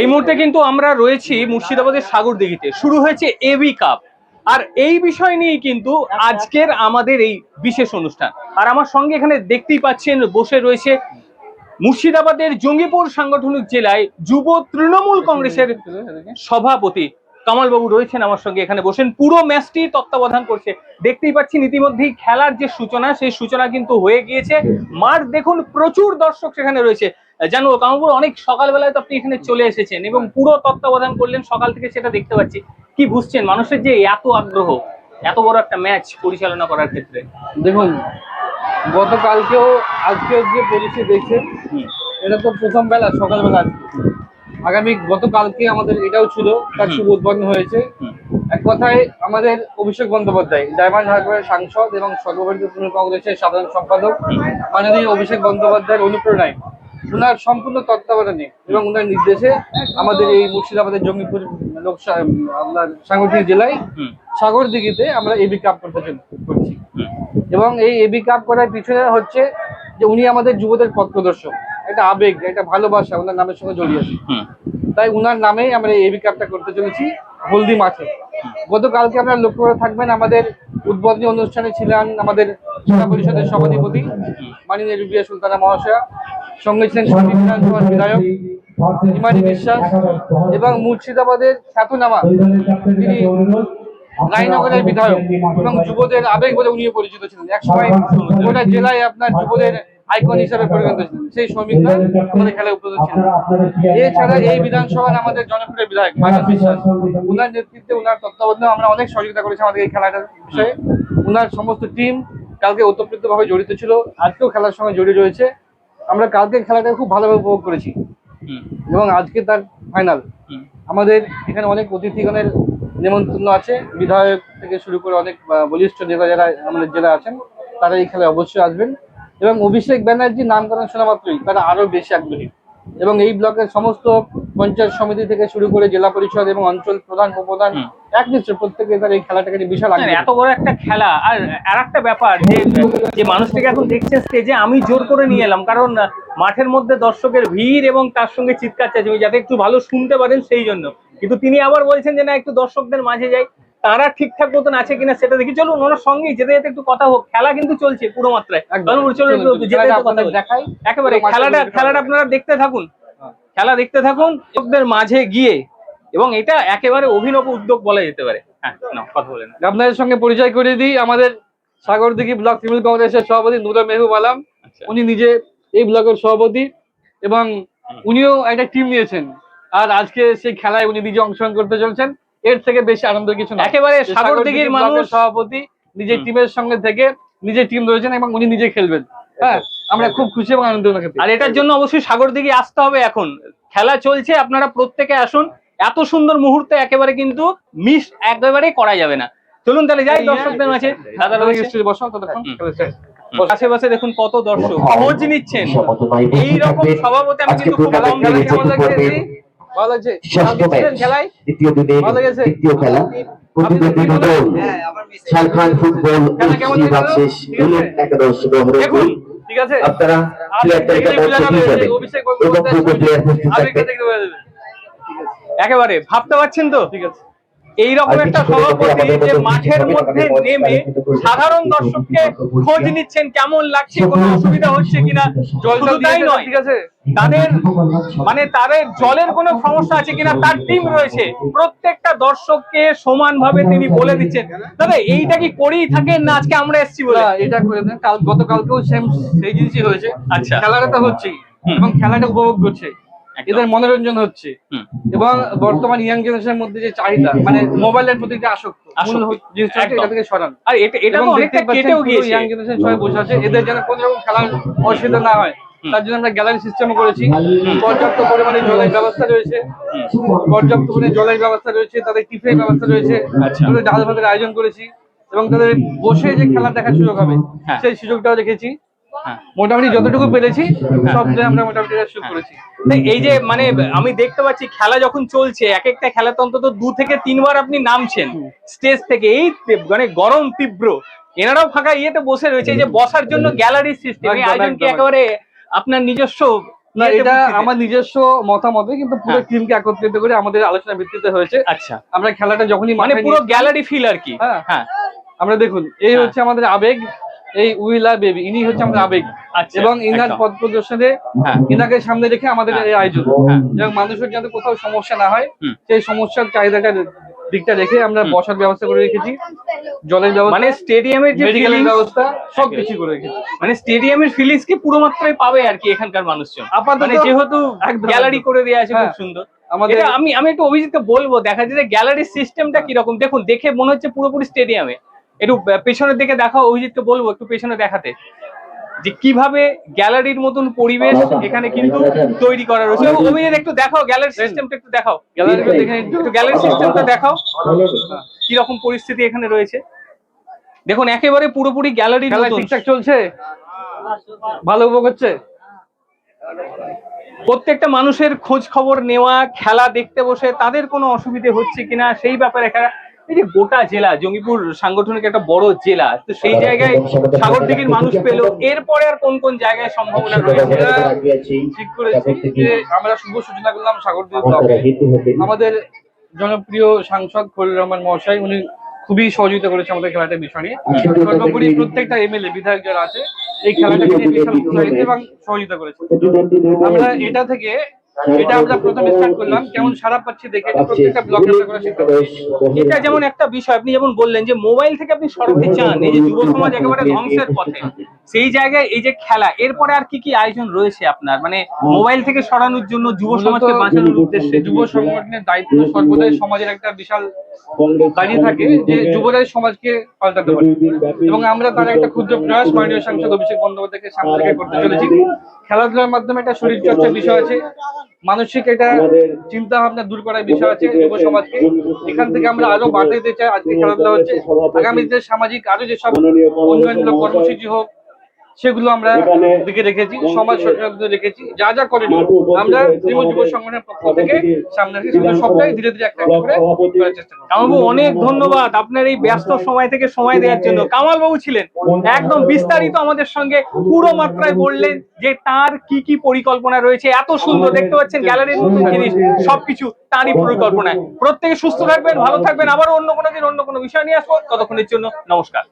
এই মুহূর্তে কিন্তু আমরা রয়েছি মুর্শিদাবাদের সাগর দিঘিতে। শুরু হয়েছে এবি কাপ আর এই বিষয় নিয়েই কিন্তু আজকের আমাদের এই বিশেষ অনুষ্ঠান। আর আমার সঙ্গে এখানে দেখতেই পাচ্ছেন, বসে রয়েছে মুর্শিদাবাদের জঙ্গিপুর সাংগঠনিক জেলায় যুব তৃণমূল কংগ্রেসের সভাপতি কামালবাবু রয়েছেন আমার সঙ্গে এখানে বসেন। পুরো ম্যাচটি তত্ত্বাবধান করছে। দেখতেই পাচ্ছেন, ইতিমধ্যেই খেলার যে সূচনা, সেই সূচনা কিন্তু হয়ে গিয়েছে। মাঠ দেখুন, প্রচুর দর্শক সেখানে রয়েছে। জানো কামালবাবু অনেক সকালবেলায় তো আপনি এখানে চলে এসেছেন এবং পুরো তত্ত্বাবধান করলেন সকাল থেকে সেটা দেখতে পাচ্ছি। কি বুঝছেন? মানুষের যে এত আগ্রহ এত বড় একটা ম্যাচ পরিচালনা করার ক্ষেত্রে। দেখুন গতকালকেও আজকেও যে পরিস্থিতি দেখছে এটা তো প্রথম বেলা সকালবেলা আগামী গতকালকে আমাদের এটাও ছিল তার। শুভ উদ্বোধন হয়েছে। এক কথায় আমাদের অভিষেক বন্দ্যোপাধ্যায় ডায়মন্ড হারবারের সাংসদ এবং সর্বভারতীয় তৃণমূল কংগ্রেসের সাধারণ সম্পাদক মাননীয় অভিষেক বন্দ্যোপাধ্যায়ের অনুপ্রেরণায় উনার সম্পূর্ণ তত্ত্বাবধানে এবং উনার নির্দেশে আমাদের এই মুর্শিদাবাদের জঙ্গিপুর লোকসভা আপনার সাংগঠনিক জেলায় সাগর দিঘিতে আমরা এবি কাপ করতে করছি। এবং এই এবি কাপ করার পিছনে হচ্ছে যে উনি আমাদের যুবদের পথ প্রদর্শক। একটা আবেগ একটা ভালোবাসা ওনার নামের সঙ্গে জড়িয়ে আছে। তাই উনার নামেই আমরা এই এবি কাপটা করতে চলেছি হলদি মাঠে। গতকালকে আপনারা লক্ষ্য করে থাকবেন আমাদের উদ্বোধনী অনুষ্ঠানে ছিলেন আমাদের জেলা পরিষদের সভাধিপতি মাননীয় রুবিয়া সুলতানা মহাশয়া। সঙ্গে ছিলেন বিধানসভার বিধায়ক হিমানি বিশ্বাস এবং মুর্শিদাবাদের খ্যাতনামা তিনি রায়নগরের বিধায়ক এবং যুবদের আবেগ বলে উনিও পরিচিত ছিলেন। একসময় গোটা জেলায় আপনার যুবদের আইকন হিসাবে পরিণত ছিলেন। সেই শ্রমিকরা আমাদের খেলায় উপস্থিত ছিলেন। এছাড়া এই বিধানসভার আমাদের জনপ্রিয় বিধায়ক মানব বিশ্বাস। উনার নেতৃত্বে উনার তত্ত্বাবধানে আমরা অনেক সহযোগিতা করেছি আমাদের এই খেলাটার বিষয়ে। উনার সমস্ত টিম কালকে ওতপ্রোতভাবে জড়িত ছিল। আজকেও খেলার সঙ্গে জড়িত রয়েছে। আমরা কালকে খেলাটা খুব ভালোভাবে উপভোগ করেছি। এবং আজকে তার ফাইনাল আমাদের এখানে অনেক অতিথিগণের নেমন্তন্ন আছে। বিধায়ক থেকে শুরু করে অনেক বলিষ্ঠ নেতা যারা আমাদের জেলা আছেন তারা এই খেলায় অবশ্যই আসবেন। এবং অভিষেক ব্যানার্জি নামকরণ শোনা মাত্রই তারা আরও বেশি আগ্রহী। এবং এই ব্লকের সমস্ত পঞ্চায়েত সমিতি থেকে শুরু করে জেলা পরিষদ এবং অঞ্চল প্রধান উপপ্রধান। এক নিশ্চয় প্রত্যেকে তার এই খেলাটাকে বিশাল এত বড় একটা খেলা। আর আর একটা ব্যাপার যে যে মানুষটাকে এখন দেখছেন স্টেজে আমি জোর করে নিয়ে এলাম। কারণ মাঠের মধ্যে দর্শকের ভিড় এবং তার সঙ্গে চিৎকার চাচামি যাতে একটু ভালো শুনতে পারেন সেই জন্য। কিন্তু তিনি আবার বলছেন যে না একটু দর্শকদের মাঝে যাই। তারা ঠিকঠাক মতন আছে কিনা সেটা দেখি। চলুন ওনার সঙ্গে যেতে যেতে একটু কথা হোক। খেলা কিন্তু চলছে পুরো মাত্রায়। দেখাই। একেবারে খেলাটা খেলাটা আপনারা দেখতে থাকুন। খেলা দেখতে থাকুন লোকদের মাঝে গিয়ে এবং এটা একেবারে অভিনব উদ্যোগ বলা যেতে পারে। হ্যাঁ না কথা বলেন আপনাদের সঙ্গে পরিচয় করে দিই আমাদের সাগরদিঘি ব্লক তৃণমূল কংগ্রেসের সভাপতি নুরা মেহবুব আলম। আচ্ছা। উনি নিজে এই ব্লকের সভাপতি এবং উনিও একটা টিম নিয়েছেন। আর আজকে সেই খেলায় উনি নিজে অংশগ্রহণ করতে চলছেন। এর থেকে বেশি আনন্দের কিছু না একেবারে সাগরদিঘির মানুষ সভাপতি নিজের টিমের সঙ্গে থেকে নিজের টিম রয়েছেন এবং উনি নিজে খেলবেন। হ্যাঁ আমরা খুব খুশি এবং আনন্দ আর এটার জন্য অবশ্যই সাগর দিকে আসতে হবে এখন। খেলা চলছে আপনারা প্রত্যেকে আসুন। এত সুন্দর মুহূর্তে একেবারে কিন্তু মিস একেবারে করা যাবে না। চলুন তাহলে যাই দর্শকদের মাঝে দাদা বসো ততক্ষণ। আশেপাশে দেখুন কত দর্শক। খোঁজ নিচ্ছেন। এই রকম সভাপতি আমি কিন্তু খুব কম? ভালো লাগছে? খেলায়? দ্বিতীয় খেলা। প্রতিদ্বন্দ্বী দল ঝাড়খণ্ড ফুটবল একাদশ বহরমপুর ঠিক আছে? আপনারা যাবে এবং প্লেয়ার উপস্থিত যাবে একেবারে ভাবতে পারছেন তো? ঠিক আছে। এইরকম একটা সভাপতি যে মাঠের মধ্যে নেমে সাধারণ দর্শককে খোঁজ নিচ্ছেন কেমন লাগছে কোনো অসুবিধা হচ্ছে কিনা? শুধু তাই নয়। ঠিক আছে? তাদের মানে তাদের জলের কোনো সমস্যা আছে কিনা তার টিম রয়েছে। প্রত্যেকটা দর্শককে সমানভাবে তিনি বলে দিচ্ছেন। দাদা এইটা কি করেই থাকেন না আজকে আমরা এসেছি বলে? এটা করে দেন। কাল গতকালকেও সেম সেই জিনিসই হয়েছে। আচ্ছা। খেলাটা তো হচ্ছেই এবং খেলাটা উপভোগ করছে। এদের মনোরঞ্জন হচ্ছে। এবং বর্তমান ইয়াং জেনারেশনের মধ্যে যে চাহিদা মানে মোবাইলের প্রতি যে আসক্ত জিনিসটা হচ্ছে থেকে সরান। আর এটা এটা অনেকটা কেটেও গিয়েছে। ইয়াং জেনারেশন সবাই বসে আছে। এদের যেন কোনো রকম খেলার অসুবিধা না হয় তার জন্য আমরা গ্যালারি সিস্টেম করেছি। পর্যাপ্ত পরিমাণে জলের ব্যবস্থা রয়েছে। পর্যাপ্ত পরিমাণে জলের ব্যবস্থা রয়েছে তাদের টিফিনের ব্যবস্থা রয়েছে। আচ্ছা। ডাল ভাতের আয়োজন করেছি এবং তাদের বসে যে খেলা দেখার সুযোগ হবে হ্যাঁ। সেই সুযোগটাও রেখেছি। মোটামুটি যতটুকু পেরেছি সব দিয়ে আমরা মোটামুটি শুরু করেছি। এই যে মানে আমি দেখতে পাচ্ছি খেলা যখন চলছে এক একটা খেলাতে অন্তত দু থেকে তিনবার আপনি নামছেন স্টেজ থেকে। এই মানে গরম তীব্র। এনারাও ফাঁকা ইয়েতে বসে রয়েছে এই যে বসার জন্য গ্যালারি সিস্টেম এই আয়োজন কি একেবারে আপনার নিজস্ব না এটা আমার নিজস্ব মতামতে কিন্তু পুরো হ্যাঁ। টিমকে একত্রিত করে আমাদের আলোচনা ভিত্তিতে হয়েছে। আচ্ছা। আমরা খেলাটা যখনই মানে পুরো গ্যালারি ফিল আর কি। হ্যাঁ। হ্যাঁ। আমরা দেখুন এই হ্যাঁ। হচ্ছে আমাদের আবেগ এই উইলা বেবি ইনি হচ্ছে আমাদের আবেগ। আচ্ছা, এবং ইনার। পথ প্রদর্শনে হ্যাঁ। ইনাকে সামনে রেখে আমাদের হ্যাঁ। এই আয়োজন। হ্যাঁ। এবং মানুষের যাতে কোথাও সমস্যা না হয় সেই সমস্যার চাহিদাটা দিকটা রেখে আমরা বসার ব্যবস্থা করে রেখেছি। জলের ব্যবস্থা মানে স্টেডিয়ামের যে মেডিকেলের ব্যবস্থা সব কিছু করে রেখেছি। মানে স্টেডিয়ামের ফিলিংস কি পুরো মাত্রায় পাবে আর কি এখানকার মানুষজন? আপাতত মানে যেহেতু একদম, গ্যালারি করে দেওয়া আছে খুব হ্যাঁ। সুন্দর। আমাদের আমি আমি একটু অভিজিৎকে বলব দেখা যায় যে গ্যালারির সিস্টেমটা কীরকম? দেখুন দেখে মনে হচ্ছে পুরোপুরি স্টেডিয়ামে একটু পেছনের দিকে দেখাও অভিজিৎকে বলব একটু পেছনে দেখাতে যে কীভাবে গ্যালারির মতন পরিবেশ এখানে কিন্তু তৈরি করা রয়েছে। এবং অভিজিৎ একটু দেখাও গ্যালারি সিস্টেমটা একটু দেখাও। দেখে নিন। একটু গ্যালারি সিস্টেমটা দেখাও। কি রকম পরিস্থিতি এখানে রয়েছে। দেখুন একেবারে পুরোপুরি গ্যালারি ঠিকঠাক চলছে? ভালো উপভোগ হচ্ছে? প্রত্যেকটা মানুষের খোঁজ খবর নেওয়া খেলা দেখতে বসে তাদের কোনো অসুবিধে হচ্ছে কিনা সেই ব্যাপারে একটা এই যে গোটা জেলা জঙ্গিপুর সাংগঠনিক একটা বড় জেলা তো সেই জায়গায় সাগরদিঘির মানুষ পেল। এরপরে আর কোন কোন জায়গায় সম্ভাবনা রয়েছে? ঠিক করেছি যে আমরা শুভ সূচনা করলাম ব্লকে। আমাদের জনপ্রিয় সাংসদ খলিল রহমান মহাশয় উনি খুবই সহযোগিতা করেছে আমাদের খেলাটা বিষয় নিয়ে। সর্বোপরি প্রত্যেকটা এমএলএ বিধায়ক যারা আছে এই খেলাটাকে নিয়ে বিশাল উৎসাহিত এবং সহযোগিতা করেছে। আমরা এটা থেকে এটা আমরা প্রথমে স্টার্ট করলাম। কেমন সারা পাচ্ছি দেখে প্রত্যেকটা আমরা করার চেষ্টা এটা যেমন একটা বিষয় আপনি যেমন বললেন যে মোবাইল থেকে আপনি সরাতে চান এই যে যুব সমাজ একেবারে ধ্বংসের পথে। সেই জায়গায় এই যে খেলা এরপরে আর কি কি আয়োজন রয়েছে আপনার? মানে মোবাইল থেকে সরানোর জন্য যুব সমাজকে বাঁচানোর উদ্দেশ্যে যুব সংগঠনের দায়িত্ব সর্বদাই সমাজের একটা বিশাল দাঁড়িয়ে থাকে। যে যুবরাই সমাজকে পাল্টাতে পারে। এবং আমরা তার একটা ক্ষুদ্র প্রয়াস মাননীয় সাংসদ অভিষেক বন্দ্যোপাধ্যায়কে সামনে রেখে করতে চলেছি। খেলাধুলার মাধ্যমে একটা শরীর চর্চার বিষয় আছে। মানসিক এটা চিন্তা ভাবনা দূর করার বিষয় আছে যুব সমাজকে। এখান থেকে আমরা আরও বাড়তে দিতে চাই। আজকে খেলাধুলা হচ্ছে আগামী দিনে সামাজিক আরও যেসব উন্নয়নমূলক কর্মসূচি হোক সেগুলো আমরা দিকে রেখেছি সমাজ সচেতন রেখেছি। যা যা করেনি আমরা তৃণমূল যুব সংগঠনের পক্ষ থেকে সামনে রেখে সেগুলো সবটাই ধীরে ধীরে একটা একটা করে করার চেষ্টা করব কামালবাবু অনেক ধন্যবাদ আপনার এই ব্যস্ত সময় থেকে সময় দেওয়ার জন্য। কামালবাবু ছিলেন। একদম বিস্তারিত আমাদের সঙ্গে পুরো মাত্রায় বললেন যে তার কি কি পরিকল্পনা রয়েছে। এত সুন্দর দেখতে পাচ্ছেন গ্যালারির নতুন জিনিস সবকিছু তারই পরিকল্পনায়। প্রত্যেকে সুস্থ থাকবেন ভালো থাকবেন। আবার অন্য কোনো দিন অন্য কোনো বিষয় নিয়ে আসব। ততক্ষণের জন্য নমস্কার।